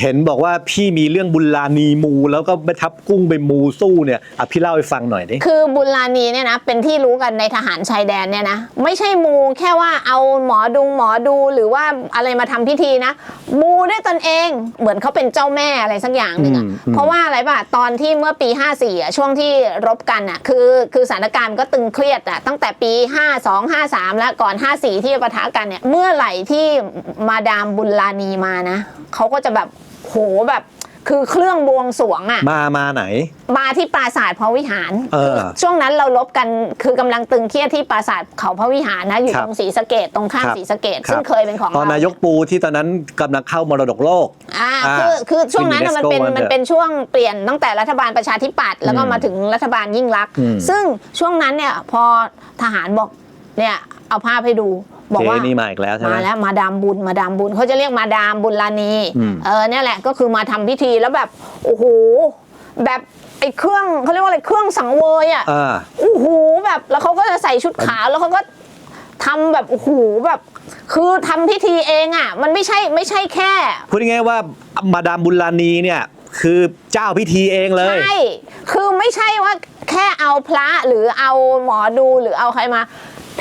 เห็นบอกว่าพี่มีเรื่องบุญลานีมู แล้วก็ไปทับกุ้งไปมูสู้เนี่ยอะพี่เล่าให้ฟังหน่อยดิคือบุญลานีเนี่ยนะเป็นที่รู้กันในทหารชายแดนเนี่ยนะไม่ใช่มูแค่ว่าเอาหมอดุงหมอดูหรือว่าอะไรมาทำพิธีนะ มูด้วยตนเองเหมือนเขาเป็นเจ้าแม่อะไรสักอย่างหนึ่งอะอืมอืมเพราะว่าอะไรป่ะตอนที่เมื่อปี 54อะช่วงที่รบกันอะคือคือสถานการณ์ก็ตึงเครียดอะตั้งแต่ปี 52 53 แล้วก่อน 54 ที่จะปะทะกันเนี่ยเมื่อไหร่ที่มาดามบุญลานีมานะเขาก็จะแบบ โหแบบ คือเครื่องบวงสรวงอะมามาไหน มาที่ปราสาทพระวิหารเออช่วงนั้นเราลบกันคือกำลังตึงเครียดที่ปราสาทเขาพระวิหารนะอยู่ครับตรงศรีสะเกดตรงข้ามครับ ศรีสะเกดครับซึ่งเคยเป็นของตอนเรานายกปูที่ตอนนั้นกำลังเข้ามรดกโลก อ่าอ่าคือคือช่วงนั้นน่ะซึ่มันงเป็น UNESCO มันเป็นช่วงเปลี่ยนตั้งแต่รัฐบาลประชาธิปัตย์แล้วก็อืมมาถึงรัฐบาลยิ่งรักษณ์อืมซึ่งช่วงนั้นเนี่ยพอทหารบอกเนี่ยเอาภาพให้ดู บอกเจ๊ว่านี่มาอีกแล้วใช่ไหมมาแล้วมาดามบุญมาดามบุญเขาจะเรียกมาดามบุญลานีอืมเออเนี่ยแหละก็คือมาทำพิธีแล้วแบบโอ้โหแบบไอ้เครื่องเขาเรียกว่าอะไรเครื่องสังเวยอะอ่าโอ้โหแบบแล้วเขาก็จะใส่ชุดขาวแล้วเขาก็ทำแบบโอ้โหแบบคือทำพิธีเองอะ มันไม่ใช่ไม่ใช่แค่ พูดง่ายๆว่ามาดามบุญลานีเนี่ยคือเจ้าพิธีเองเลยใช่คือไม่ใช่ว่าแค่เอาพระหรือเอาหมอดูหรือเอาใครมา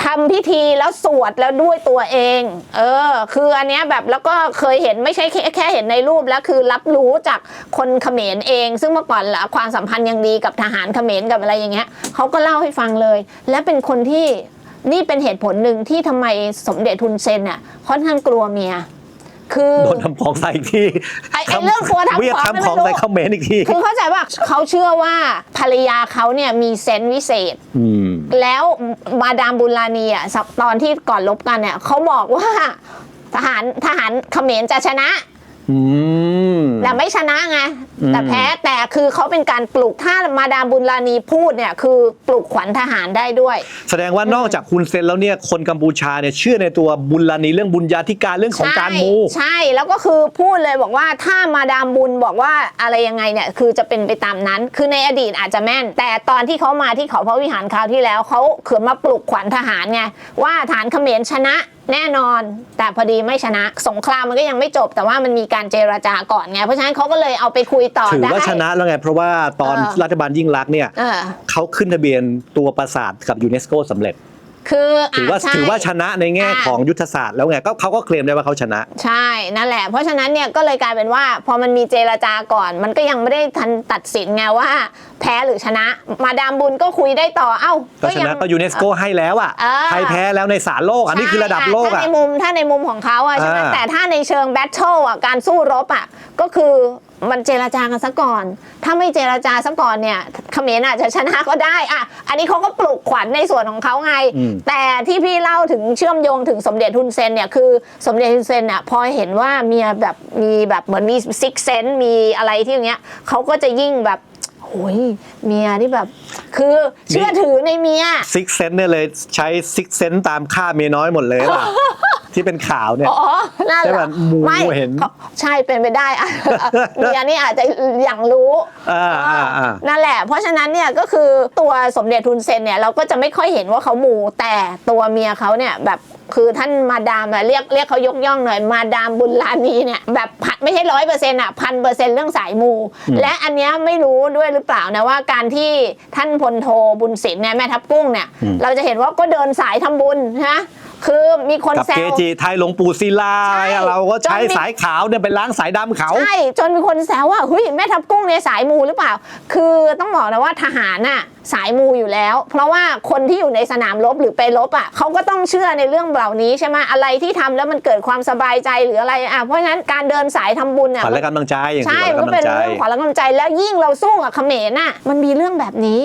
ทำพิธีแล้วสวดแล้วด้วยตัวเอง เออ คืออันเนี้ยแบบแล้วก็เคยเห็นไม่ใช่แค่แค่เห็นในรูปแล้วคือรับรู้จากคนเขมรเอง ซึ่งเมื่อก่อนละความสัมพันธ์ยังดีกับทหารเขมรกับอะไรอย่างเงี้ยเขาก็เล่าให้ฟังเลย และเป็นคนที่นี่เป็นเหตุผลหนึ่งที่ทำไมสมเด็จทุนเซนน่ะค่อนข้างกลัวเมีย คือโดนทำของใส่อีกทีไอ้ไอ้เรื่องกลัวทำของเวียดทำของไม่รู้ใส่คอมเขมนต์อีกทีคือเข้าใจว่าเขาเชื่อว่าภรรยาเขาเนี่ยมีเซนส์วิเศษ อืม แล้วมาดามบุญลานีอะสัปตอนที่ก่อนลบกันเนี่ยเขาบอกว่าทหารทหารเขมรจะชนะ อืม แต่ไม่ชนะไงอืม แต่แพ้แต่คือเขาเป็นการปลุกถ้ามาดามบุญลานีพูดเนี่ย คือปลุกขวัญทหารได้ด้วย แสดงว่านอกจากคุณเซนแล้วเนี่ยคนกัมพูชาเนี่ยเชื่อในตัวบุญลานีเรื่องบุญญาธิการเรื่องของการมู ใช่ใช่แล้วก็คือพูดเลยบอกว่าถ้ามาดามบุญบอกว่าอะไรยังไงเนี่ยคือจะเป็นไปตามนั้น คือในอดีตอาจจะแม่น แต่ตอนที่เขามาที่เขาพระวิหารคราวที่แล้วเขาเขือนมาปลุกขวัญทหารไงว่าฐานเขมรชนะแน่นอน แต่พอดีไม่ชนะ สงครามมันก็ยังไม่จบ แต่ว่ามันมีการเจรจาก่อนไง เพราะฉะนั้นเขาก็เลยเอาไปคุยต่อถือได้ว่าชนะแล้วไง เพราะว่าตอนเออรัฐบาลยิ่งรักษณ์เนี่ยเออเขาขึ้นทะเบียนตัวปราสาทกับยูเนสโกสำเร็จ คือถือว่าะใช่ถือว่าชนะในแง่อ่าของยุทธศาสตร์แล้วไงก็เขาก็เคลมได้ว่าเขาชนะ ใช่นั่นแหละ เพราะฉะนั้นเนี่ยก็เลยกลายเป็นว่า พอมันมีเจรจาก่อน มันก็ยังไม่ได้ทันตัดสินไงว่า แพ้หรือชนะ มาดามบุญก็คุยได้ต่อเอ้าก็ชนะยังก็ยูเนสโกให้แล้วอะเออ ใครแพ้แล้วในศาลโลกอันนี้คือระดับโลกถ้าอะ ในมุมถ้าในมุมของเขาอะใช่ไหมอ่า แต่ถ้าในเชิงแบทเทิลอะการสู้รบอะก็คือ มันเจรจากันซะก่อน ถ้าไม่เจรจาซะก่อนเนี่ยเขมรอาจจะชนะก็ได้อะอันนี้เขาก็ปลุกขวัญในส่วนของเขาไงอืมแต่ที่พี่เล่าถึงเชื่อมโยงถึงสมเด็จฮุนเซนเนี่ยคือสมเด็จฮุนเซนอะพอเห็นว่าเมียแบบมีแบบเหมือนมีซิกเซนมีอะไรที่อย่างเงี้ยเขาก็จะยิ่งแบบโอ้ยเมียที่แบบ คือเชื่อถือในเมียซิกเซนเนี่ยเลยใช้ซิกเซนตามฆ่าเมียน้อยหมดเลยล่ะ ที่เป็นข่าวเนี่ย อ๋อนั่นใช่แหป่ะละหมูไม่เห็นขาใช่เป็นไปได้อะเมียนี่อาจจะอย่างรู้อ่าอ่าอ่า นั่นแหละ เพราะฉะนั้นเนี่ยก็คือตัวสมเด็จทุนเซนเนี่ยเราก็จะไม่ค่อยเห็นว่าเขามูแต่ตัวเมียเขาเนี่ยแบบคือท่านมาดามอะเรียกเรียกเขายกย่องหน่อยมาดามบุญลานีเนี่ยแบบพันไม่ใช่ร้อยเปอร์เซ็นต์อะพันเปอร์เซ็นต์เรื่องสายมูและอันเนี้ยไม่รู้ด้วยหรือเปล่านะว่าการที่ท่านพลโทบุญศิลป์เนี่ยแม่ทัพกุ้งเนี่ยอืมเราจะเห็นว่าก็เดินสายทำบุญนะ คือมีคนกับแซเกว จิไทยหลวงปู่ศิลาใช่เราก็ใช้จนมี สายขาวเนี่ยไปล้างสายดำเขา ใช่ จนมีคนแซวว่าเฮ้ยแม่ทัพกุ้งเนี่ยสายมูหรือเปล่า คือต้องบอกนะว่าทหารน่ะสายมูอยู่แล้ว เพราะว่าคนที่อยู่ในสนามรบหรือไปรบอะเขาก็ต้องเชื่อในเรื่องเหล่านี้ใช่ไหมอะไรที่ทำแล้วมันเกิดความสบายใจหรืออะไรอะเพราะฉะนั้นการเดินสายทำบุญเนี่ย ขวัญและกำลังใจอย่างที่ใช่ ขวัญมันกำลัเป็นงใจ เรื่องขวัญและกำลังใจแล้วยิ่งเราสู้กับเขมรน่ะ มันมีเรื่องแบบนี้